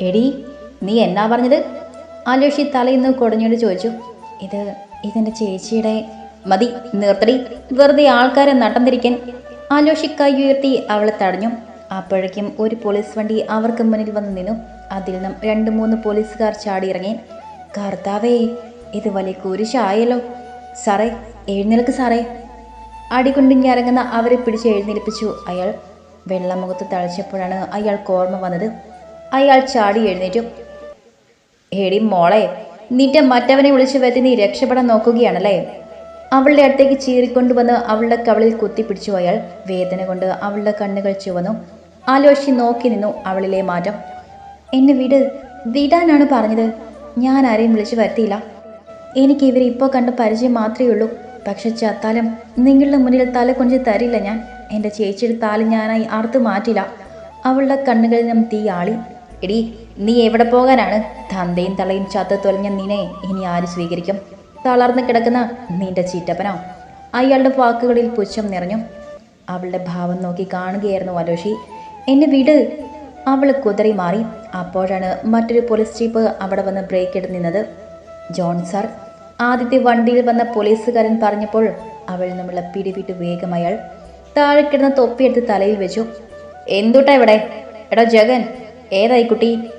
എടി നീ എന്നാ പറഞ്ഞത്? ആലോഷി തലയിന്ന് കുടഞ്ഞോട് ചോദിച്ചു. ഇത് ഇതെന്റെ ചേച്ചിയുടെ മതി നിർത്തടി. വെറുതെ ആൾക്കാരെ നട്ടം തിരിക്കാൻ ആലോഷി കൈ ഉയർത്തി അവളെ തടഞ്ഞു. അപ്പോഴേക്കും ഒരു പോലീസ് വണ്ടി അവർക്ക് മുന്നിൽ വന്ന് നിന്നു. അതിൽ നിന്നും രണ്ട് മൂന്ന് പോലീസുകാർ ചാടിയിറങ്ങി. കർത്താവേ ഇത് വലിയ കുരിശായല്ലോ. സാറേ എഴുന്നേൽക്ക് സാറേ. അടികൊണ്ട് ഞരങ്ങുന്ന അവരെ പിടിച്ച് എഴുന്നേൽപ്പിച്ചു അയാൾ. വെള്ളമുഖത്ത് തളിച്ചപ്പോഴാണ് അയാൾക്ക് ഓർമ്മ വന്നത്. അയാൾ ചാടി എഴുന്നേറ്റു. ഹേടി മോളെ നിന്റെ മറ്റവനെ വിളിച്ചു വരുത്തി നീ രക്ഷപ്പെടാൻ നോക്കുകയാണല്ലേ? അവളുടെ അടുത്തേക്ക് ചീറിക്കൊണ്ടുവന്ന് അവളുടെ കവളിൽ കുത്തിപ്പിടിച്ചു അയാൾ. വേദന കൊണ്ട് അവളുടെ കണ്ണുകൾ ചുവന്നു. ആലോചിച്ച് നോക്കി നിന്നു അവളിലെ മാറ്റം. എന്നെ വിട് വിടാനാണ് പറഞ്ഞത്. ഞാൻ ആരെയും വിളിച്ചു വരുത്തിയില്ല. എനിക്ക് ഇവരെ ഇപ്പോൾ കണ്ട പരിചയം മാത്രമേ ഉള്ളൂ. പക്ഷെ ചത്താലും നിങ്ങളുടെ മുന്നിൽ തല കൊഞ്ച് തരില്ല ഞാൻ. എന്റെ ചേച്ചിയുടെ താൽ ഞാനായി അറുത്ത് മാറ്റില്ല. അവളുടെ കണ്ണുകളിൽ നിന്നും തീ ആളി. എടി നീ എവിടെ പോകാനാണ്? തന്തയും തളയും ചത്ത് തൊലഞ്ഞ നിന്നെ ഇനി ആര് സ്വീകരിക്കും? തളർന്ന് കിടക്കുന്ന നിന്റെ ചീറ്റപ്പനോ അയാളുടെ വാക്കുകളിൽ പുച്ഛം നിറഞ്ഞു. അവളുടെ ഭാവം നോക്കി കാണുകയായിരുന്നു അലോഷി. എന്നെ വിട്. അവൾ കുതറി മാറി. അപ്പോഴാണ് മറ്റൊരു പോലീസ് ജീപ്പ് അവിടെ വന്ന് ബ്രേക്ക് എടുത്ത് നിന്നത്. ജോൺ സാർ ആദ്യത്തെ വണ്ടിയിൽ വന്ന പോലീസുകാരൻ പറഞ്ഞപ്പോൾ അവൾ നമ്മളെ പിടിവിട്ട് വേഗം അയാൾ താഴെ കിടന്ന തൊപ്പിയെടുത്ത് തലയിൽ വെച്ചു. എന്തുട്ടാ ഇവിടെ? എടാ ജഗൻ ഏതായി കുട്ടി?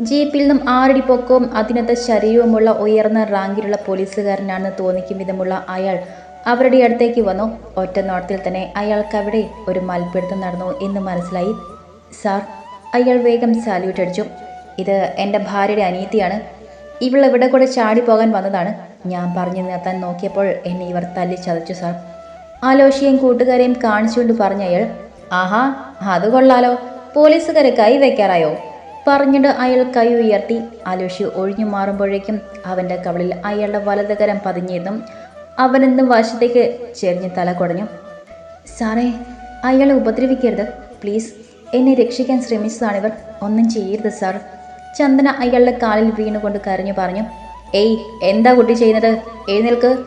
ജീപ്പിൽ നിന്നും ആറടി പൊക്കവും അതിനകത്ത് ശരീരവുമുള്ള ഉയർന്ന റാങ്കിലുള്ള പോലീസുകാരനാണെന്ന് തോന്നിക്കും വിധമുള്ള അയാൾ അവരുടെ അടുത്തേക്ക് വന്നു. ഒറ്റ നോട്ടത്തിൽ തന്നെ അയാൾക്കവിടെ ഒരു മൽപ്പിടുത്തം നടന്നു എന്ന് മനസ്സിലായി. സാർ അയാൾ വേഗം സാല്യൂട്ട് അടിച്ചു. ഇത് എന്റെ ഭാര്യയുടെ അനിയത്തിയാണ് ഇവൾ ഇവിടെ കൂടെ ചാടി പോകാൻ വന്നതാണ്. ഞാൻ പറഞ്ഞു നിർത്താൻ നോക്കിയപ്പോൾ എന്നെ ഇവർ തല്ലി ചതച്ചു സാർ. ആലോഷിയും കൂട്ടുകാരെയും കാണിച്ചുകൊണ്ട് പറഞ്ഞ അയാൾ ആഹാ അത് കൊള്ളാലോ. പോലീസുകാരെ വെക്കാറായോ? പറഞ്ഞിട്ട് അയാൾ കൈ ഉയർത്തി. അലോഷി ഒഴിഞ്ഞു മാറുമ്പോഴേക്കും അവന്റെ കവളിൽ അയാളുടെ വലതുകരം പതിഞ്ഞിരുന്നു അവനെന്ന് വശത്തേക്ക് ചെരിഞ്ഞ് തല കുടഞ്ഞു. സാറേ അയാളെ ഉപദ്രവിക്കരുത്. പ്ലീസ് എന്നെ രക്ഷിക്കാൻ ശ്രമിച്ചതാണിവർ ഒന്നും ചെയ്യരുത് സാർ. ചന്ദന അയാളുടെ കാലിൽ വീണുകൊണ്ട് കരഞ്ഞു പറഞ്ഞു. ഏയ് എന്താ കുട്ടി ചെയ്യുന്നത്? എഴുന്നേൽക്ക്.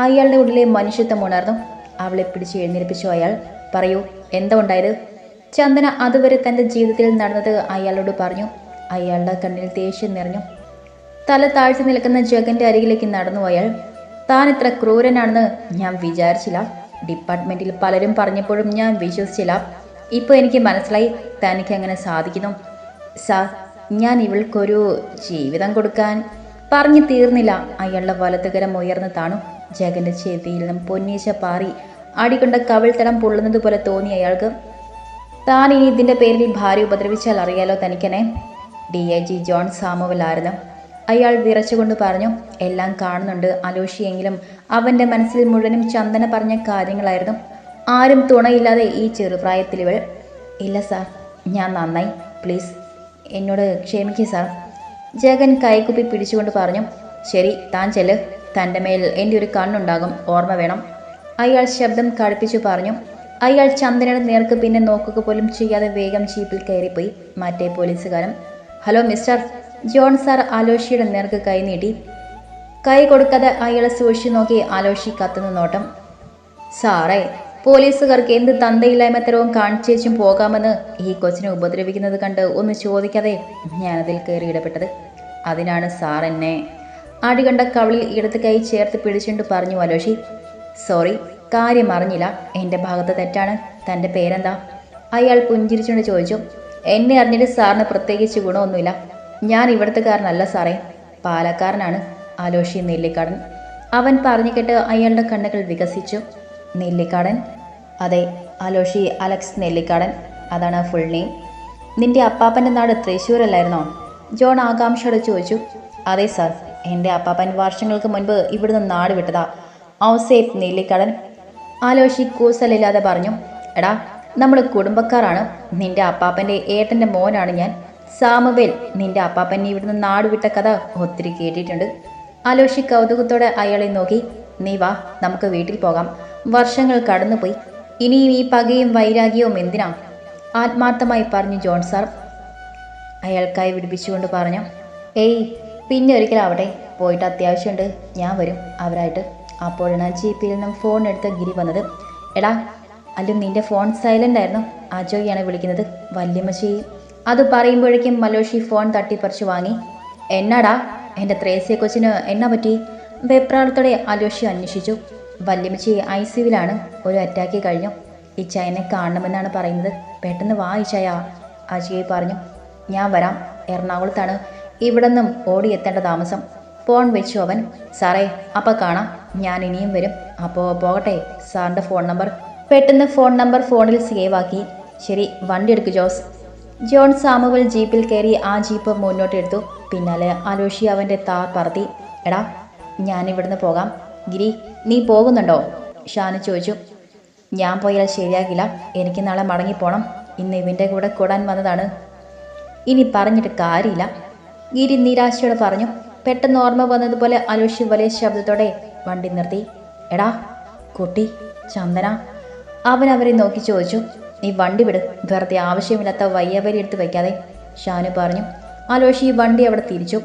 അയാളുടെ ഉള്ളിലെ മനുഷ്യത്വം ഉണർന്നു. അവളെ പിടിച്ച് എഴുന്നേൽപ്പിച്ചു അയാൾ. പറയൂ എന്താ ഉണ്ടായത്? ചന്ദന അതുവരെ തന്റെ ജീവിതത്തിൽ നടന്നത് അയാളോട് പറഞ്ഞു. അയാളുടെ കണ്ണിൽ ദേഷ്യം നിറഞ്ഞു. തല താഴ്ത്തി നിൽക്കുന്ന ജഗന്റെ അരികിലേക്ക് നടന്നു അയാൾ. താൻ ഇത്ര ക്രൂരനാണെന്ന് ഞാൻ വിചാരിച്ചില്ല. ഡിപ്പാർട്ട്മെന്റിൽ പലരും പറഞ്ഞപ്പോഴും ഞാൻ വിശ്വസിച്ചില്ല. ഇപ്പോൾ എനിക്ക് മനസ്സിലായി തനിക്ക് അങ്ങനെ സാധിക്കുന്നു. സാർ ഞാൻ ഇവൾക്കൊരു ജീവിതം കൊടുക്കാൻ പറഞ്ഞു തീർന്നില്ല. അയാളുടെ വലതുകരം ഉയർന്നു താണു. ജഗന്റെ ചെവിയിൽ നിന്നും പൊന്നീച്ച പാറി അടികൊണ്ട കവിൾത്തടം പൊള്ളുന്നത് പോലെ തോന്നി അയാൾക്ക്. താൻ ഇനി ഇതിന്റെ പേരിൽ ഭാര്യ ഉപദ്രവിച്ചാൽ അറിയാലോ തനിക്കനെ. ഡി ഐ ജി ജോൺ സാമുവലായിരുന്നു. അയാൾ വിറച്ചുകൊണ്ട് പറഞ്ഞു എല്ലാം കാണുന്നുണ്ട് അലോഷിയെങ്കിലും അവന്റെ മനസ്സിൽ മുഴുവനും ചന്ദന പറഞ്ഞ കാര്യങ്ങളായിരുന്നു. ആരും തുണയില്ലാതെ ഈ ചെറുപ്രായത്തിൽ ഇവൾ ഇല്ല സാർ ഞാൻ നന്നായി. പ്ലീസ് എന്നോട് ക്ഷമിക്കേ സാർ. ജഗൻ കൈക്കുപ്പി പിടിച്ചുകൊണ്ട് പറഞ്ഞു ശരി താൻ ചെല്ല്. തന്റെ മേൽ എന്റെ ഒരു കണ്ണുണ്ടാകും. ഓർമ്മ വേണം. അയാൾ ശബ്ദം കടുപ്പിച്ചു പറഞ്ഞു അയാൾ ചന്ദനയുടെ നേർക്ക് പിന്നെ നോക്കുക പോലും ചെയ്യാതെ വേഗം ജീപ്പിൽ കയറിപ്പോയി. മറ്റേ പോലീസുകാരൻ ഹലോ മിസ്റ്റർ ജോൺ സാർ ആലോഷിയുടെ നേർക്ക് കൈ നീട്ടി. കൈ കൊടുക്കാതെ അയാളെ സൂക്ഷിച്ചു നോക്കി ആലോഷി കത്തുന്ന നോട്ടം. സാറേ പോലീസുകാർക്ക് എന്ത് തന്തയില്ലായ്മത്തരവും കാണിച്ചേച്ചും പോകാമെന്ന് ഈ കൊച്ചിനെ ഉപദ്രവിക്കുന്നത് കണ്ട് ഒന്ന് ചോദിക്കാതെ ഞാനതിൽ കയറി ഇടപെട്ടത്. അതിനാണ് സാർ എന്നെ അടികണ്ട കവളിൽ ഇടത്ത് കൈ ചേർത്ത് പിടിച്ചുകൊണ്ട് പറഞ്ഞു ആലോഷി സോറി കാര്യം അറിഞ്ഞില്ല. എന്റെ ഭാഗത്ത് തെറ്റാണ്. തന്റെ പേരെന്താ? അയാൾ പുഞ്ചിരിച്ചുകൊണ്ട് ചോദിച്ചു. എന്നെ അറിഞ്ഞിട്ട് സാറിന് പ്രത്യേകിച്ച് ഗുണമൊന്നുമില്ല. ഞാൻ ഇവിടുത്തുകാരനല്ല സാറേ. പാലക്കാരനാണ്. ആലോഷി നെല്ലിക്കാടൻ. അവൻ പറഞ്ഞു കേട്ട് അയാളുടെ കണ്ണുകൾ വികസിച്ചു. നെല്ലിക്കാടൻ? അതെ ആലോഷി അലക്സ് നെല്ലിക്കാടൻ. അതാണ് ഫുൾ നെയിം നിന്റെ അപ്പാപ്പന്റെ നാട് തൃശ്ശൂരല്ലായിരുന്നോ? ജോൺ ആകാംക്ഷയോടെ ചോദിച്ചു. അതെ സാർ എന്റെ അപ്പാപ്പൻ വർഷങ്ങൾക്ക് മുൻപ് ഇവിടുന്ന് നാട് വിട്ടതാ. ഔസേപ്പ് നെല്ലിക്കാടൻ. ആലോഷി കൂസലില്ലാതെ പറഞ്ഞു. എടാ നമ്മൾ കുടുംബക്കാരാണ്. നിന്റെ അപ്പാപ്പന്റെ ഏട്ടന്റെ മോനാണ് ഞാൻ. സാമുവേൽ നിന്റെ അപ്പാപ്പൻ ഇവിടുന്ന് നാടുവിട്ട കഥ ഒത്തിരി കേട്ടിട്ടുണ്ട്. ആലോഷി കൗതുകത്തോടെ അയാളെ നോക്കി. നീ വാ നമുക്ക് വീട്ടിൽ പോകാം. വർഷങ്ങൾ കടന്നുപോയി. ഇനിയും ഈ പകയും വൈരാഗ്യവും എന്തിനാ? ആത്മാർത്ഥമായി പറഞ്ഞു ജോൺ സാർ. അയാൾക്കായി വിടിപ്പിച്ചുകൊണ്ട് പറഞ്ഞു. ഏയ് പിന്നെ ഒരിക്കലാവട്ടെ പോയിട്ട് അത്യാവശ്യമുണ്ട്. ഞാൻ വരും. അവരായിട്ട്. അപ്പോഴാണ് ജീപ്പിൽ നിന്നും ഫോൺ എടുത്ത ഗിരി വന്നത് എടാ അല്ല നിന്റെ ഫോൺ സൈലന്റ് ആയിരുന്നു. അജോയാണ് വിളിക്കുന്നത്. വല്യമ്മച്ചി അത് പറയുമ്പോഴേക്കും മലോഷി ഫോൺ തട്ടിപ്പറിച്ചു വാങ്ങി. എന്നാടാ എന്റെ ത്രേസ്യ കൊച്ചിന് എന്നാ പറ്റി? വെപ്രാളത്തോടെ അലോഷി അന്വേഷിച്ചു. വല്യമ്മച്ചി ഐ സിയുവിലാണ്. ഒരു അറ്റാക്ക് കഴിഞ്ഞു. ഇച്ചായനെ കാണണമെന്നാണ് പറയുന്നത്. പെട്ടെന്ന് വാ ഇച്ചായ അജയ് പറഞ്ഞു. ഞാൻ വരാം. എറണാകുളത്താണ്. ഇവിടെ നിന്നും ഓടിയെത്തേണ്ട താമസം. ഫോൺ വെച്ചു അവൻ. സാറേ അപ്പം കാണാം. ഞാൻ ഇനിയും വരും. അപ്പോൾ പോകട്ടെ. സാറിന്റെ ഫോൺ നമ്പർ. പെട്ടെന്ന് ഫോൺ നമ്പർ ഫോണിൽ സേവ് ആക്കി. ശരി വണ്ടി എടുക്കു ജോസ്. ജോൺ സാമുവൽ ജീപ്പിൽ കയറി ആ ജീപ്പ് മുന്നോട്ട് എടുത്തു. പിന്നാലെ അലോഷി അവന്റെ താർ പറത്തി. എടാ ഞാൻ ഇവിടുന്ന് പോകാം. ഗിരി നീ പോകുന്നുണ്ടോ? ഷാന് ചോദിച്ചു. ഞാൻ പോയാൽ ശരിയാകില്ല. എനിക്ക് നാളെ മടങ്ങിപ്പോണം. ഇന്ന് ഇവന്റെ കൂടെ കൂടാൻ വന്നതാണ്. ഇനി പറഞ്ഞിട്ട് കാര്യമില്ല. ഗിരി നിരാശയോടെ പറഞ്ഞു. പെട്ടെന്ന് ഓർമ്മ വന്നതുപോലെ അലോഷി വലിയ ശബ്ദത്തോടെ വണ്ടി നിർത്തി. എടാ കുട്ടി ചന്ദന. അവൻ അവരെ നോക്കി ചോദിച്ചു നീ വണ്ടി വിട് വെറുതെ ആവശ്യമില്ലാത്ത വയ്യവരി എടുത്ത് വയ്ക്കാതെ ഷാനു പറഞ്ഞു. ആലോഷി വണ്ടി അവിടെ തിരിച്ചു.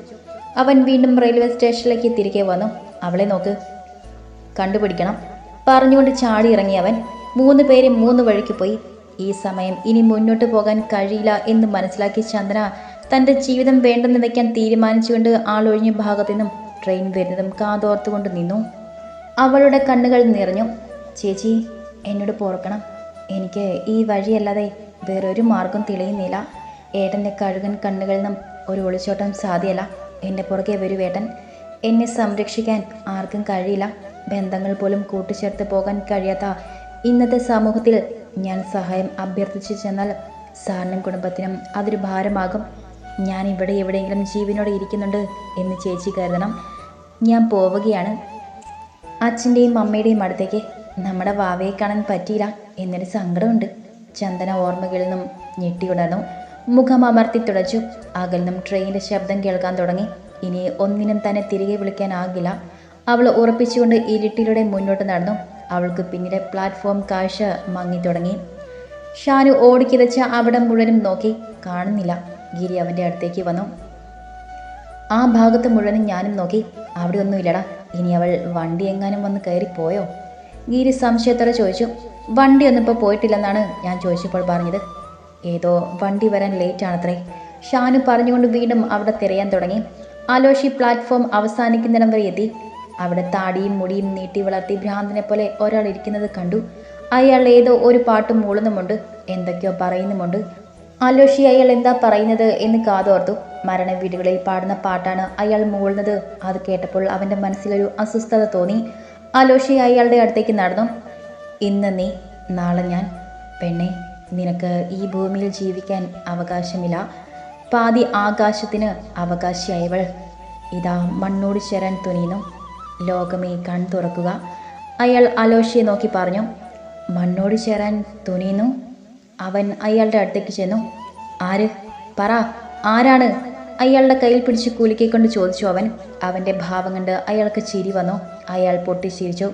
അവൻ വീണ്ടും റെയിൽവേ സ്റ്റേഷനിലേക്ക് തിരികെ വന്നു. അവളെ നോക്ക് കണ്ടുപിടിക്കണം പറഞ്ഞുകൊണ്ട് ചാടി ഇറങ്ങി അവൻ. മൂന്ന് പേരും മൂന്ന് വഴിക്ക് പോയി. ഈ സമയം ഇനി മുന്നോട്ട് പോകാൻ കഴിയില്ല എന്ന് മനസ്സിലാക്കി ചന്ദന തന്റെ ജീവിതം വേണ്ടെന്ന് വയ്ക്കാൻ തീരുമാനിച്ചുകൊണ്ട് ആളൊഴിഞ്ഞ ഭാഗത്തു നിന്നും ട്രെയിൻ വരുന്നതും കാതോർത്തുകൊണ്ട് നിന്നു. അവളുടെ കണ്ണുകൾ നിറഞ്ഞു. ചേച്ചി എന്നോട് പോർക്കണം എനിക്ക് ഈ വഴിയല്ലാതെ വേറൊരു മാർഗം തെളിയുന്നില്ല. ഏട്ടന്റെ കഴുകൻ കണ്ണുകളിൽ നിന്നും ഒരു ഒളിച്ചോട്ടം സാധ്യല്ല. എന്റെ പുറകെ വരൂ ഏട്ടൻ. എന്നെ സംരക്ഷിക്കാൻ ആർക്കും കഴിയില്ല. ബന്ധങ്ങൾ പോലും കൂട്ടിച്ചേർത്ത് പോകാൻ കഴിയാത്ത ഇന്നത്തെ സമൂഹത്തിൽ ഞാൻ സഹായം അഭ്യർത്ഥിച്ചു ചെന്നാൽ സാറിനും കുടുംബത്തിനും അതൊരു ഭാരമാകും. ഞാൻ ഇവിടെ എവിടെയെങ്കിലും ജീവനോടെ ഇരിക്കുന്നുണ്ട് എന്ന് ചേച്ചി കരുതണം. ഞാൻ പോവുകയാണ്. അച്ഛന്റെയും അമ്മയുടെയും അടുത്തേക്ക്. നമ്മുടെ വാവയെ കാണാൻ പറ്റിയില്ല എന്നൊരു സങ്കടമുണ്ട്. ചന്ദന ഓർമ്മകളിൽ നിന്നും ഞെട്ടിയുണർന്നു. മുഖം അമർത്തി തുടച്ചു. അകൽ നിന്നും ട്രെയിനിന്റെ ശബ്ദം കേൾക്കാൻ തുടങ്ങി. ഇനി ഒന്നിനും തന്നെ തിരികെ വിളിക്കാനാകില്ല. അവൾ ഉറപ്പിച്ചുകൊണ്ട് ഇരുട്ടിലൂടെ മുന്നോട്ട് നടന്നു. അവൾക്ക് പിന്നിലെ പ്ലാറ്റ്ഫോം കാഴ്ച മങ്ങി തുടങ്ങി ഷാനു ഓടിക്കിതച്ച് അവിടെ മുഴുവനും നോക്കി. കാണുന്നില്ല. ഗിരി അവന്റെ അടുത്തേക്ക് വന്നു. ആ ഭാഗത്ത് മുഴുവനും ഞാനും നോക്കി അവിടെ ഒന്നുമില്ലടാ. ഇനി അവൾ വണ്ടി എങ്ങാനും വന്ന് കയറിപ്പോയോ ഗിരി സംശയത്തോടെ ചോദിച്ചു വണ്ടി ഒന്നും ഇപ്പോൾ പോയിട്ടില്ലെന്നാണ് ഞാൻ ചോദിച്ചപ്പോൾ പറഞ്ഞത്. ഏതോ വണ്ടി വരാൻ ലേറ്റ് ആണത്രേ. ഷാനു പറഞ്ഞുകൊണ്ട് വീണ്ടും അവിടെ തിരയാൻ തുടങ്ങി. ആലോഷി പ്ലാറ്റ്ഫോം അവസാനിക്കുന്നിടം വരെ എത്തി. അവിടെ താടിയും മുടിയും നീട്ടി വളർത്തി ഭ്രാന്തനെ പോലെ ഒരാൾ ഇരിക്കുന്നത് കണ്ടു. അയാൾ ഏതോ ഒരു പാട്ടും മൂളുന്നുമുണ്ട്. എന്തൊക്കെയോ പറയുന്നുമുണ്ട്. ആലോഷി അയാൾ എന്താ പറയുന്നത് എന്ന് കാതോർത്തു. മരണ വീടുകളിൽ പാടുന്ന പാട്ടാണ് അയാൾ മൂളുന്നത് അത് കേട്ടപ്പോൾ അവന്റെ മനസ്സിലൊരു അസ്വസ്ഥത തോന്നി. ആലോഷി അയാളുടെ അടുത്തേക്ക് നടന്നു. ഇന്ന് നീ നാളെ ഞാൻ. പെണ്ണെ നിനക്ക് ഈ ഭൂമിയിൽ ജീവിക്കാൻ അവകാശമില്ല. പാതി ആകാശത്തിന് അവകാശിയായവൾ. ഇതാ മണ്ണോട് ചേരാൻ തുനിയുന്നു. ലോകമേ കൺ തുറക്കുക. അയാൾ അലോഷിയെ നോക്കി പറഞ്ഞു. മണ്ണോട് ചേരാൻ തുനിയുന്നു? അവൻ അയാളുടെ അടുത്തേക്ക് ചെന്നു. ആര്? പറ. ആരാണ്? അയാളുടെ കയ്യിൽ പിടിച്ച് കുലുക്കിക്കൊണ്ട് ചോദിച്ചു അവൻ. അവന്റെ ഭാവം കണ്ട് അയാൾക്ക് ചിരി വന്നു. അയാൾ പൊട്ടിച്ചിരിച്ചു.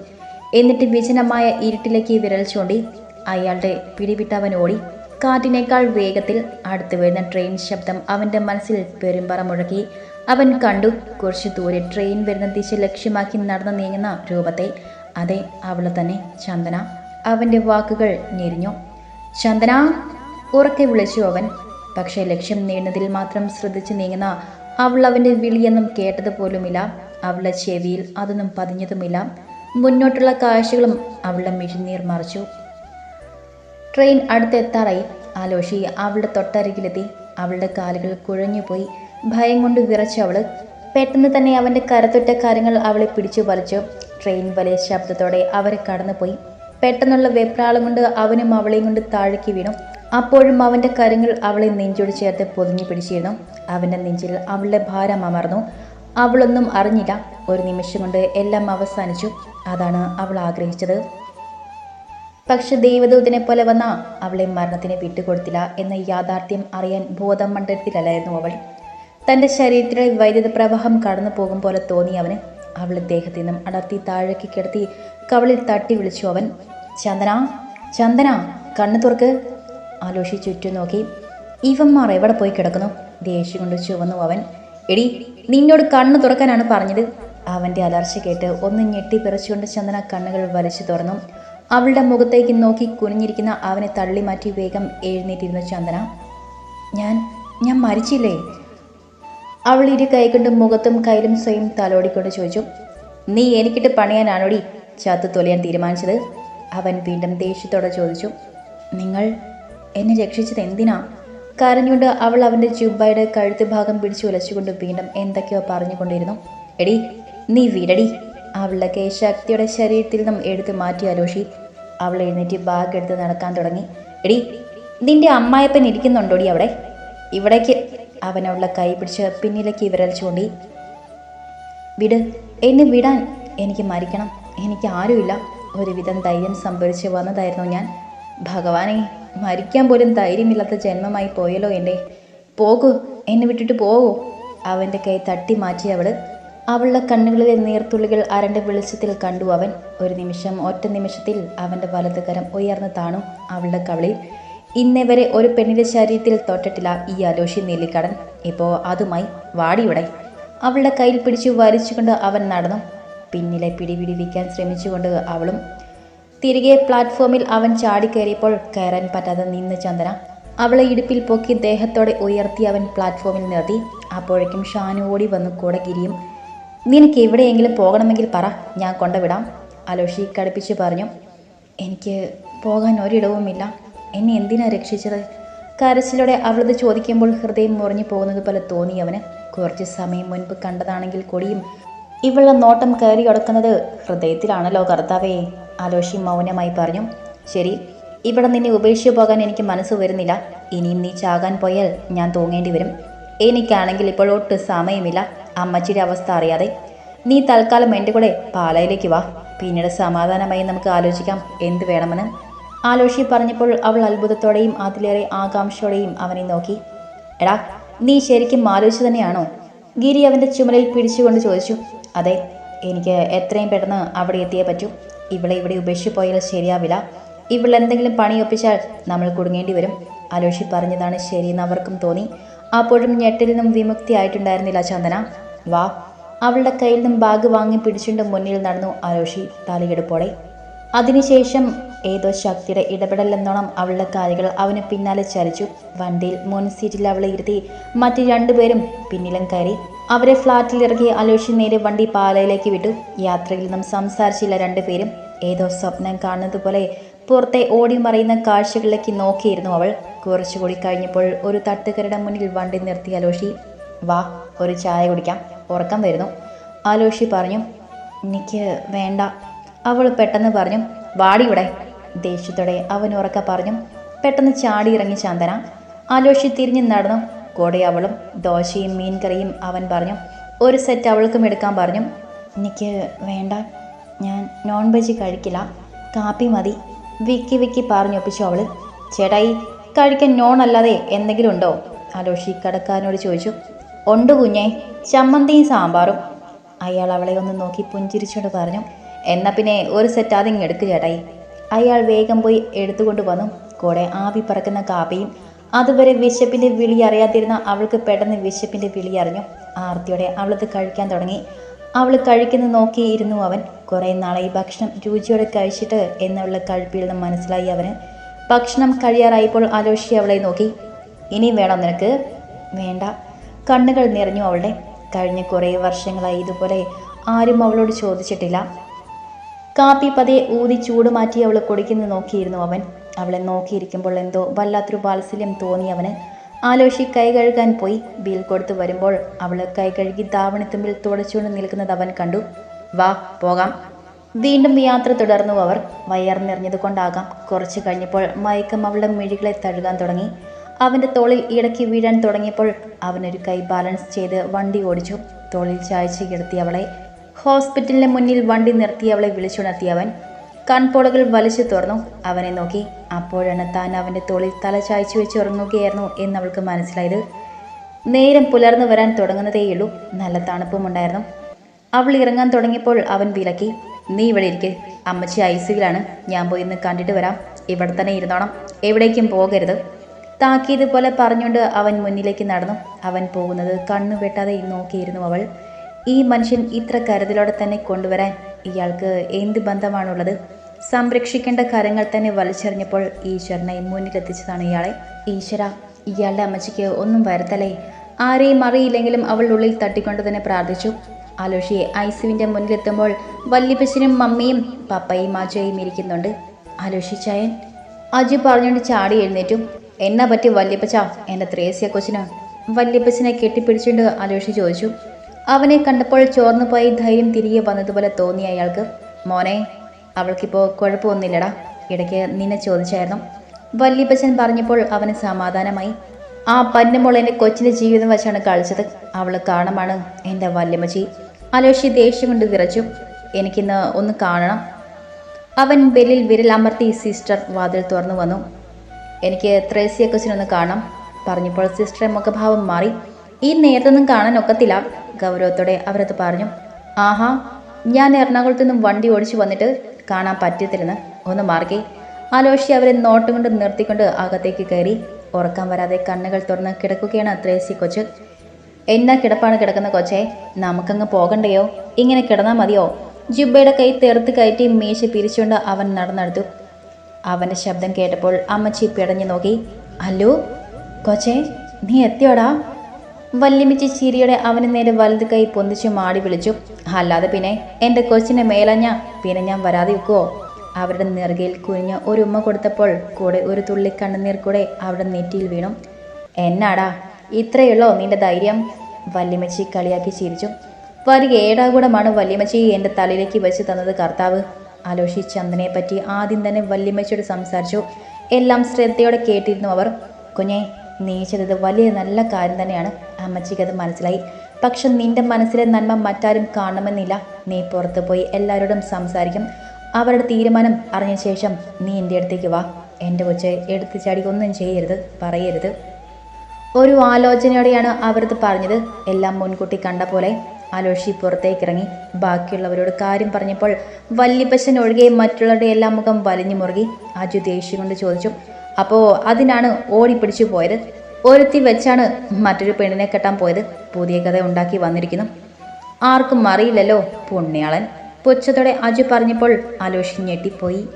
എന്നിട്ട് വിജനമായ ഇരുട്ടിലേക്ക് വിരൽ ചൂണ്ടി അയാളുടെ പിടിവിട്ടവൻ ഓടി. കാറ്റിനേക്കാൾ വേഗത്തിൽ അടുത്ത് വരുന്ന ട്രെയിൻ ശബ്ദം അവന്റെ മനസ്സിൽ പെരുമ്പറ മുഴക്കി. അവൻ കണ്ടു കുറച്ച് ദൂരെ ട്രെയിൻ വരുന്ന ദിശ ലക്ഷ്യമാക്കി നടന്നു നീങ്ങുന്ന രൂപത്തെ. അതെ അവളെ തന്നെ ചന്ദന. അവന്റെ വാക്കുകൾ ഞെരിഞ്ഞു. ചന്ദന ഉറക്കെ വിളിച്ചു അവൻ. പക്ഷേ ലക്ഷ്യം നേടുന്നതിൽ മാത്രം ശ്രദ്ധിച്ചു നീങ്ങുന്ന അവൾ അവന്റെ വിളിയൊന്നും കേട്ടതുപോലുമില്ല. അവളുടെ ചെവിയിൽ അതൊന്നും പതിഞ്ഞതുമില്ല. മുന്നോട്ടുള്ള കാഴ്ചകളും അവളുടെ മിഴിനീർ മറിച്ചു. ട്രെയിൻ അടുത്തെത്താറായി. ആലോഷി അവളുടെ തൊട്ടരികിലെത്തി. അവളുടെ കാലുകൾ കുഴഞ്ഞുപോയി. ഭയം കൊണ്ട് വിറച്ചു അവൾ. പെട്ടെന്ന് തന്നെ അവന്റെ കരത്തൊറ്റ കാര്യങ്ങൾ അവളെ പിടിച്ചു വലിച്ചു. ട്രെയിൻ വലിയ ശബ്ദത്തോടെ അവരെ കടന്നുപോയി. പെട്ടെന്നുള്ള വെപ്രാളം കൊണ്ട് അവനും അവളെയും കൊണ്ട് താഴേക്ക് വീണു. അപ്പോഴും അവന്റെ കരങ്ങൾ അവളെ നെഞ്ചോട് ചേർത്ത് പൊതിഞ്ഞു പിടിച്ചിരുന്നു. അവന്റെ നെഞ്ചിൽ അവളുടെ ഭാരം അമർന്നു. അവളൊന്നും അറിഞ്ഞില്ല. ഒരു നിമിഷം കൊണ്ട് എല്ലാം അവസാനിച്ചു. അതാണ് അവൾ ആഗ്രഹിച്ചത്. പക്ഷെ ദൈവദൂതനെ പോലെ വന്ന അവളെ മരണത്തിന് വിട്ടുകൊടുത്തില്ല എന്ന യാഥാർത്ഥ്യം അറിയാൻ ബോധം മണ്ഡലത്തിലല്ലായിരുന്നു അവൾ. തന്റെ ശരീരത്തിലെ വൈദ്യുത പ്രവാഹം കടന്നു പോകും പോലെ തോന്നി അവന്. അവളെ ദേഹത്തു നിന്നും അടർത്തി താഴേക്ക് കിടത്തി കവളിൽ തട്ടി വിളിച്ചു അവൻ. ചന്ദന ചന്ദന കണ്ണു തുറക്ക്. ആലോഷി ചുറ്റും നോക്കി. ഇവന്മാർ എവിടെ പോയി കിടക്കുന്നു? ദേഷ്യം കൊണ്ട് ചുവന്നു അവൻ. എടി നിന്നോട് കണ്ണു തുറക്കാനാണ് പറഞ്ഞത്. അവന്റെ അലർച്ച കേട്ട് ഒന്ന് ഞെട്ടി പിറച്ചുകൊണ്ട് ചന്ദന കണ്ണുകൾ വലിച്ചു തുറന്നു. അവളുടെ മുഖത്തേക്ക് നോക്കി കുനിഞ്ഞിരിക്കുന്ന അവനെ തള്ളി മാറ്റി വേഗം എഴുന്നേറ്റിരുന്നു ചന്ദന. ഞാൻ ഞാൻ മരിച്ചില്ലേ? അവൾ ഇരു കൈകൊണ്ട് മുഖത്തും കയ്യിലും സ്വയം തലോടിക്കൊണ്ട് ചോദിച്ചു. നീ എനിക്കിട്ട് പണിയാനാണോടി ചത്തു തൊലിയാൻ തീരുമാനിച്ചത്? അവൻ വീണ്ടും ദേഷ്യത്തോടെ ചോദിച്ചു നിങ്ങൾ എന്നെ രക്ഷിച്ചത് എന്തിനാ? കരഞ്ഞുകൊണ്ട് അവൾ അവന്റെ ജുബ്ബയുടെ കഴുത്ത് ഭാഗം പിടിച്ചു ഉലച്ചുകൊണ്ട് വീണ്ടും എന്തൊക്കെയോ പറഞ്ഞുകൊണ്ടിരുന്നു. എടി നീ വീടടി. അവളുടെ ശക്തിയുടെ ശരീരത്തിൽ നിന്നും എടുത്ത് മാറ്റി അലോഷി അവൾ എഴുന്നേറ്റ് ബാഗ് എടുത്ത് നടക്കാൻ തുടങ്ങി. എടി നിന്റെ അമ്മായപ്പൻ ഇരിക്കുന്നുണ്ടോടി അവിടെ? ഇവിടേക്ക്. അവൻ അവളുടെ കൈ പിടിച്ച് പിന്നിലേക്ക് വിരൽ ചൂണ്ടി. വിട് എന്നെ വിടാൻ എനിക്ക് മരിക്കണം. എനിക്ക് ആരുമില്ല. ഒരുവിധം ധൈര്യം സംഭരിച്ച് വന്നതായിരുന്നു ഞാൻ. ഭഗവാനെ മരിക്കാൻ പോലും ധൈര്യമില്ലാത്ത ജന്മമായി പോയല്ലോ എന്റെ പോകൂ എന്നെ വിട്ടിട്ട് പോകൂ. അവന്റെ കൈ തട്ടി മാറ്റി അവൾ അവളുടെ കണ്ണുകളിലെ നീർത്തുള്ളികൾ അരണ്ട വെളിച്ചത്തിൽ കണ്ടു അവൻ. ഒരു നിമിഷം ഒറ്റ നിമിഷത്തിൽ അവന്റെ വലത് കരം ഉയർന്നു താണു അവളുടെ കവളിൽ. ഇന്നേ വരെ ഒരു പെണ്ണിന്റെ ശരീരത്തിൽ തൊട്ടിട്ടില്ല ഈ അലോഷി നെല്ലിക്കടൻ. ഇപ്പോൾ അതുമായി വാടിയുടെ അവളുടെ കയ്യിൽ പിടിച്ചു വലിച്ചുകൊണ്ട് അവൻ നടന്നു. പിന്നിലെ പിടി പിടിപ്പിക്കാൻ ശ്രമിച്ചുകൊണ്ട് അവളും തിരികെ പ്ലാറ്റ്ഫോമിൽ അവൻ ചാടിക്കയറിയപ്പോൾ കയറാൻ പറ്റാതെ നിന്ന് ചന്ദന അവളെ ഇടുപ്പിൽ പൊക്കി ദേഹത്തോടെ ഉയർത്തി അവൻ പ്ലാറ്റ്ഫോമിൽ നിർത്തി. അപ്പോഴേക്കും ഷാനു ഓടി വന്ന് കൂടെ ഗിരിയും നിനക്ക് എവിടെയെങ്കിലും പോകണമെങ്കിൽ പറ ഞാൻ കൊണ്ടുവിടാം. അലോഷി കടുപ്പിച്ച് പറഞ്ഞു എനിക്ക് പോകാൻ ഒരിടവുമില്ല. എന്നെ എന്തിനാ രക്ഷിച്ചത്? കരച്ചിലൂടെ അവളത് ചോദിക്കുമ്പോൾ ഹൃദയം മുറിഞ്ഞു പോകുന്നത് പോലെ തോന്നി അവന്. കുറച്ച് സമയം മുൻപ് കണ്ടതാണെങ്കിൽ കൂടിയും ഇവളുടെ നോട്ടം കയറി കിടക്കുന്നത് ഹൃദയത്തിലാണല്ലോ കർത്താവേ ആലോഷി മൗനമായി പറഞ്ഞു. ശരി ഇവിടെ നിന്നെ ഉപേക്ഷിച്ചു പോകാൻ എനിക്ക് മനസ്സ് വരുന്നില്ല. ഇനിയും നീ ചാകാൻ പോയാൽ ഞാൻ തൂങ്ങേണ്ടി വരും. എനിക്കാണെങ്കിൽ ഇപ്പോൾ ഒട്ടും സമയമില്ല. അമ്മച്ചിയുടെ അവസ്ഥ അറിയാതെ. നീ തൽക്കാലം എന്റെ കൂടെ പാലയിലേക്ക് വാ. പിന്നീട് സമാധാനമായി നമുക്ക് ആലോചിക്കാം എന്ത് വേണമെന്ന്. ആലോഷി പറഞ്ഞപ്പോൾ അവൾ അത്ഭുതത്തോടെയും അതിലേറെ ആകാംക്ഷയോടെയും അവനെ നോക്കി. എടാ നീ ശരിക്കും ആലോചിച്ച് തന്നെയാണോ? ഗിരി അവന്റെ ചുമലിൽ പിടിച്ചുകൊണ്ട് ചോദിച്ചു അതെ എനിക്ക് എത്രയും പെട്ടെന്ന് അവിടെ എത്തിയേ പറ്റൂ. ഇവളെ ഇവിടെ ഉപേക്ഷിച്ച് പോയാൽ ശരിയാവില്ല. ഇവൾ എന്തെങ്കിലും പണി ഒപ്പിച്ചാൽ നമ്മൾ കുടുങ്ങേണ്ടി വരും അലോഷി പറഞ്ഞതാണ് ശരിയെന്ന് അവർക്കും തോന്നി. അപ്പോഴും ഞെട്ടിൽ നിന്നും വിമുക്തിയായിട്ടുണ്ടായിരുന്നില്ല ചന്ദന. വാ. അവളുടെ കയ്യിൽ നിന്നും ബാഗ് വാങ്ങി പിടിച്ചുകൊണ്ട് മുന്നിൽ നടന്നു അലോഷി തലയെടുപ്പോടെ അതിനുശേഷം ഏതോ ശക്തിയുടെ ഇടപെടലെന്നോണം അവളുടെ കാലുകൾ അവന് പിന്നാലെ ചലിച്ചു വണ്ടിയിൽ മുൻ സീറ്റിൽ അവളെ ഇരുത്തി മറ്റ് രണ്ടുപേരും പിന്നിലും കയറി. അവരെ ഫ്ലാറ്റിൽ ഇറക്കി അലോഷി നേരെ വണ്ടി പാലയിലേക്ക് വിട്ടു. യാത്രയിൽ നിന്നും സംസാരിച്ചില്ല രണ്ടുപേരും. ഏതോ സ്വപ്നം കാണുന്നത് പോലെ പുറത്തെ ഓടി മറയുന്ന കാഴ്ചകളിലേക്ക് നോക്കിയിരുന്നു അവൾ. കുറച്ചുകൂടി കഴിഞ്ഞപ്പോൾ ഒരു തട്ടുകരുടെ മുന്നിൽ വണ്ടി നിർത്തി അലോഷി. വാ ഒരു ചായ കുടിക്കാം. ഉറക്കം വരുന്നു. അലോഷി പറഞ്ഞു എനിക്ക് വേണ്ട. അവൾ പെട്ടെന്ന് പറഞ്ഞു വാടിയുടെ ദേഷ്യത്തോടെ അവൻ ഉറക്ക പറഞ്ഞു പെട്ടെന്ന് ചാടി ഇറങ്ങി ചന്ദന ആലോഷി തിരിഞ്ഞു നടന്നു. കൂടെ അവളും ദോശയും മീൻകറിയും അവൻ പറഞ്ഞു ഒരു സെറ്റ് അവൾക്കും എടുക്കാൻ പറഞ്ഞു. എനിക്ക് വേണ്ട. ഞാൻ നോൺ വെജ് കഴിക്കില്ല. കാപ്പി മതി. വിക്കി വിക്കി പറഞ്ഞൊപ്പിച്ചു അവൾ ചേട്ടായി കഴിക്കാൻ നോൺ അല്ലാതെ എന്തെങ്കിലും ഉണ്ടോ? ആലോഷി കടക്കാരനോട് ചോദിച്ചു. ഉണ്ട് കുഞ്ഞേ ചമ്മന്തിയും സാമ്പാറും. അയാൾ അവളെ ഒന്ന് നോക്കി പുഞ്ചിരിച്ചുകൊണ്ട് പറഞ്ഞു എന്നാ പിന്നെ ഒരു സെറ്റ് അതിങ് എടുക്കുക ചേട്ടായി. അയാൾ വേഗം പോയി എടുത്തുകൊണ്ട് വന്നു. കൂടെ ആവി പറക്കുന്ന കാപ്പിയും അതുവരെ വിശപ്പിന്റെ വിളി അറിയാതിരുന്ന അവൾക്ക് പെട്ടെന്ന് വിശപ്പിന്റെ വിളി അറിഞ്ഞു. ആർത്തിയോടെ അവളത് കഴിക്കാൻ തുടങ്ങി. അവൾ കഴിക്കുന്നത് നോക്കിയിരുന്നു അവൻ. കുറേ ഈ ഭക്ഷണം രുചിയോടെ കഴിച്ചിട്ട് എന്നുള്ള കഴിപ്പിൽ നിന്ന് മനസ്സിലായി അവന്. ഭക്ഷണം കഴിയാറായപ്പോൾ ആലോഷി അവളെ നോക്കി. ഇനി വേണം നിനക്ക്? വേണ്ട. കണ്ണുകൾ നിറഞ്ഞു അവളുടെ. കഴിഞ്ഞ കുറേ വർഷങ്ങളായി ഇതുപോലെ ആരും അവളോട് ചോദിച്ചിട്ടില്ല. കാപ്പി പതേ ഊതി ചൂട് മാറ്റി അവൾ കുടിക്കുന്നു നോക്കിയിരുന്നു അവൻ. അവളെ നോക്കിയിരിക്കുമ്പോൾ എന്തോ വല്ലാത്തൊരു വാത്സല്യം തോന്നി അവന്. ആലോഷി കൈ കഴുകാൻ പോയി. ബിൽ കൊടുത്ത് വരുമ്പോൾ അവൾ കൈ കഴുകി ദാവണിത്തുമ്പിൽ തുടച്ചുകൊണ്ട് നിൽക്കുന്നത് അവൻ കണ്ടു. വാ പോകാം. വീണ്ടും യാത്ര തുടർന്നു അവർ. വയർ നിറഞ്ഞത് കൊണ്ടാകാം. കുറച്ച് കഴിഞ്ഞപ്പോൾ മയക്കം അവളുടെ മിഴികളെ തഴുകാൻ തുടങ്ങി. അവന്റെ തോളിൽ ഇടയ്ക്ക് വീഴാൻ തുടങ്ങിയപ്പോൾ അവനൊരു കൈ ബാലൻസ് ചെയ്ത് വണ്ടി ഓടിച്ചു. തോളിൽ ചായച്ച് കിടത്തി അവളെ. ഹോസ്പിറ്റലിന് മുന്നിൽ വണ്ടി നിർത്തി അവളെ വിളിച്ചുണർത്തി അവൻ കൺപോളകൾ വലിച്ചു തുറന്നു. അവനെ നോക്കി. അപ്പോഴാണ് താൻ അവന്റെ തോളിൽ തല ചായച്ചു വെച്ച് ഉറങ്ങുകയായിരുന്നു എന്ന് അവൾക്ക് മനസ്സിലായത്. നേരം പുലർന്നു വരാൻ തുടങ്ങുന്നതേയുള്ളൂ. നല്ല തണുപ്പുമുണ്ടായിരുന്നു. അവൾ ഇറങ്ങാൻ തുടങ്ങിയപ്പോൾ അവൻ വിലക്കി. നീ ഇവിടെ ഇരിക്കെ. അമ്മച്ചി ഐസിയിലാണ്. ഞാൻ പോയി ഇന്ന് കണ്ടിട്ട് വരാം. ഇവിടെ തന്നെ ഇരുന്നോണം. എവിടേക്കും പോകരുത്. താക്കിയതുപോലെ പോലെ പറഞ്ഞുകൊണ്ട് അവൻ മുന്നിലേക്ക് നടന്നു. അവൻ പോകുന്നത് കണ്ണു വെട്ടാതെ നോക്കിയിരുന്നു അവൾ. ഈ മനുഷ്യൻ ഇത്ര കരുതലോടെ തന്നെ കൊണ്ടുവരാൻ ഇയാൾക്ക് എന്ത് ബന്ധമാണുള്ളത്? സംരക്ഷിക്കേണ്ട കരങ്ങൾ തന്നെ വലിച്ചെറിഞ്ഞപ്പോൾ ഈശ്വരനെ മുന്നിലെത്തിച്ചതാണ് ഇയാളെ. ഈശ്വര ഇയാളുടെ അമ്മച്ചിക്ക് ഒന്നും വരുത്തലേ ആരെയും അറിയില്ലെങ്കിലും അവൾ ഉള്ളിൽ തട്ടിക്കൊണ്ട് തന്നെ പ്രാർത്ഥിച്ചു. ആലോഷി ഐസുവിന്റെ മുന്നിലെത്തുമ്പോൾ വല്യപ്പച്ചനും മമ്മിയും പപ്പയും മാച്ചയും ഇരിക്കുന്നുണ്ട്. ആലോഷി ചായൻ അജു പറഞ്ഞുകൊണ്ട് ചാടി എഴുന്നേറ്റു. എന്നാ പറ്റി വല്യപ്പച്ച? എന്റെ ത്രേസ്യ കൊച്ചിന്? വല്യപ്പച്ചനെ കെട്ടിപ്പിടിച്ചുകൊണ്ട് ആലോഷി ചോദിച്ചു. അവനെ കണ്ടപ്പോൾ ചോർന്നുപോയി ധൈര്യം തിരികെ വന്നതുപോലെ തോന്നി അയാൾക്ക്. മോനെ അവൾക്കിപ്പോൾ കുഴപ്പമൊന്നുമില്ലടാ. ഇടയ്ക്ക് നിന്നെ ചോദിച്ചായിരുന്നു. വല്യപ്പച്ചൻ പറഞ്ഞപ്പോൾ അവന് സമാധാനമായി. ആ പന്നമോൾ എന്റെ കൊച്ചിന്റെ ജീവിതം വെച്ചാണ് കളിച്ചത്. അവൾ കാണമാണ് എന്റെ വല്യമ്മച്ചി. അലോഷി ദേഷ്യം കൊണ്ട് വിറച്ചു. എനിക്കിന്ന് ഒന്ന് കാണണം. അവൻ ബെല്ലിൽ വിരൽ അമർത്തി സിസ്റ്റർ വാതിൽ തുറന്നു വന്നു. എനിക്ക് ത്രേസ്യ കൊച്ചിനൊന്ന് കാണാം പറഞ്ഞപ്പോൾ സിസ്റ്ററെ മുഖഭാവം മാറി. ഈ നേരത്തൊന്നും കാണാൻ ഒക്കത്തില്ല. ഗൗരവത്തോടെ അവരത് പറഞ്ഞു. ആഹാ ഞാൻ എറണാകുളത്ത് നിന്നും വണ്ടി ഓടിച്ചു വന്നിട്ട് കാണാൻ പറ്റത്തില്ലെന്ന്. ഒന്ന് മാർഗേ. ആലോഷി അവരെ നോട്ടം കൊണ്ട് നിർത്തിക്കൊണ്ട് അകത്തേക്ക് കയറി. ഉറക്കം വരാതെ കണ്ണുകൾ തുറന്ന് കിടക്കുകയാണ് ത്രേസി കൊച്ച്. എന്നാ കിടപ്പാണ് കിടക്കുന്ന കൊച്ചെ? നമുക്കങ്ങ് പോകണ്ടയോ? ഇങ്ങനെ കിടന്നാൽ മതിയോ? ജുബയുടെ കൈ തെറുത്ത് കയറ്റി മീശ പിരിച്ചുകൊണ്ട് അവൻ നടന്നെടുത്തു. അവന്റെ ശബ്ദം കേട്ടപ്പോൾ അമ്മച്ചി പിടഞ്ഞു നോക്കി. ഹലോ കൊച്ചേ നീ എത്തിയോടാ? വല്യമിച്ചി ചിരിയുടെ അവന് നേരെ വലത് കൈ പൊന്തിച്ചു മാടി വിളിച്ചു. അല്ലാതെ പിന്നെ എന്റെ കൊച്ചിനെ മേലഞ്ഞ പിന്നെ ഞാൻ വരാതെ വെക്കുവോ അവരുടെ നെറുകയിൽ കുനിഞ്ഞ് ഒരു ഉമ്മ കൊടുത്തപ്പോൾ കൂടെ ഒരു തുള്ളി കണ്ണുനീർ കൂടെ അവരുടെ നെറ്റിയിൽ വീണു. എന്നാടാ ഇത്രയുള്ളോ നിന്റെ ധൈര്യം? വല്യമ്മച്ചി കളിയാക്കി ചിരിച്ചു. വലിയ ഏടാകൂടമാണ് വല്യമ്മച്ചി എന്റെ തലയിലേക്ക് വെച്ച് തന്നത് കർത്താവ്. ആലോഷി ചന്ദനെ പറ്റി ആദ്യം തന്നെ വല്യമ്മച്ചിയോട് സംസാരിച്ചു. എല്ലാം ശ്രദ്ധയോടെ കേട്ടിരുന്നു അവർ. കുഞ്ഞെ നീ ചെയ്തത് വലിയ നല്ല കാര്യം തന്നെയാണ്. അമ്മച്ചിക്ക് അത് മനസ്സിലായി. പക്ഷെ നിന്റെ മനസ്സിലെ നന്മ മറ്റാരും കാണണമെന്നില്ല. നീ പുറത്തു പോയി എല്ലാവരോടും സംസാരിക്കും. അവരുടെ തീരുമാനം അറിഞ്ഞ ശേഷം നീ എന്റെ അടുത്തേക്ക് വാ. എന്റെ കൊച്ച് എടുത്തു ചാടി ഒന്നും ചെയ്യരുത് പറയരുത്. ഒരു ആലോചനയോടെയാണ് അവരത് പറഞ്ഞത്. എല്ലാം മുൻകൂട്ടി കണ്ട പോലെ ആലോഷി പുറത്തേക്കിറങ്ങി. ബാക്കിയുള്ളവരോട് കാര്യം പറഞ്ഞപ്പോൾ വല്യപ്പശൻ ഒഴികെ മറ്റുള്ളവരുടെ എല്ലാം മുഖം വലിഞ്ഞു മുറുകി. അജു ദേഷ്യം കൊണ്ട് ചോദിച്ചു അപ്പോൾ അതിനാണ് ഓടിപ്പിടിച്ചു പോയത്? ഒരുത്തി വെച്ചാണ് മറ്റൊരു പെണ്ണിനെ കെട്ടാൻ പോയത്. പുതിയ കഥ ഉണ്ടാക്കി വന്നിരിക്കുന്നു. ആർക്കും അറിയില്ലല്ലോ പുണ്യാളൻ. പുച്ഛത്തോടെ അജു പറഞ്ഞപ്പോൾ അലോഷി ഞെട്ടിപ്പോയി.